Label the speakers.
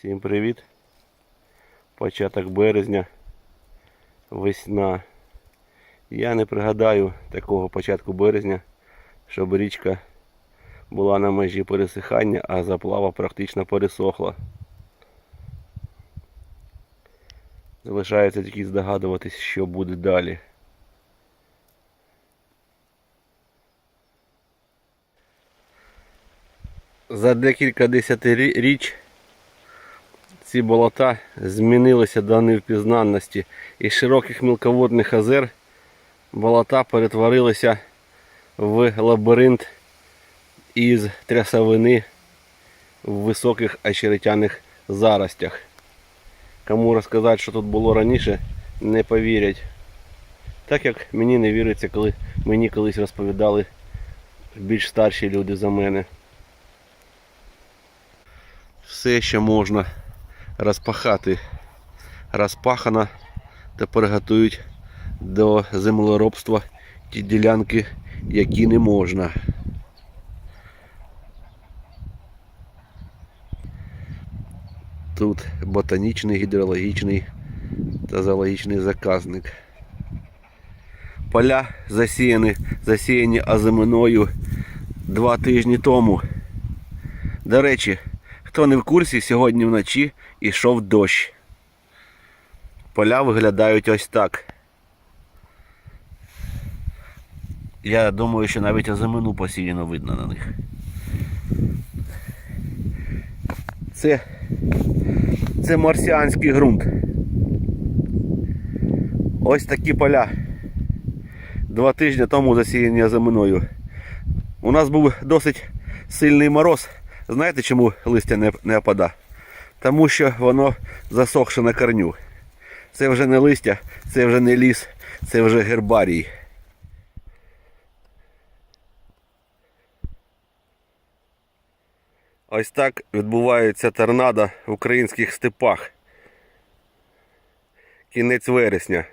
Speaker 1: привіт. Початок березня, весна. Я не пригадаю такого початку березня, щоб річка була на межі пересихання, а заплава практично пересохла. Залишається тільки здогадуватись, що буде далі. За декілька десятиріч ці болота змінилися до невпізнанності. Із широких мілководних озер болота перетворилися в лабіринт із трясовини в високих очеретяних заростях. Кому розказати, що тут було раніше, не повірять. Так як мені не віриться, коли мені колись розповідали більш старші люди за мене. Все ще можна розпахати розпахано. Тепер готують до землеробства ті ділянки, які не можна. Тут ботанічний, гідрологічний та зоологічний заказник. Поля засіяні, засіяні озиминою два тижні тому. До речі, хто не в курсі, сьогодні вночі йшов дощ. Поля виглядають ось так. Я думаю, що навіть озимину посіяно видно на них. Це, це марсіанський ґрунт. Ось такі поля. Два тижні тому засіяні озиминою. У нас був досить сильний мороз. Знаєте, чому листя не, не опада? Тому що воно засохше на корню. Це вже не листя, це вже не ліс, це вже гербарій. Ось так відбувається торнадо в українських степах. Кінець вересня.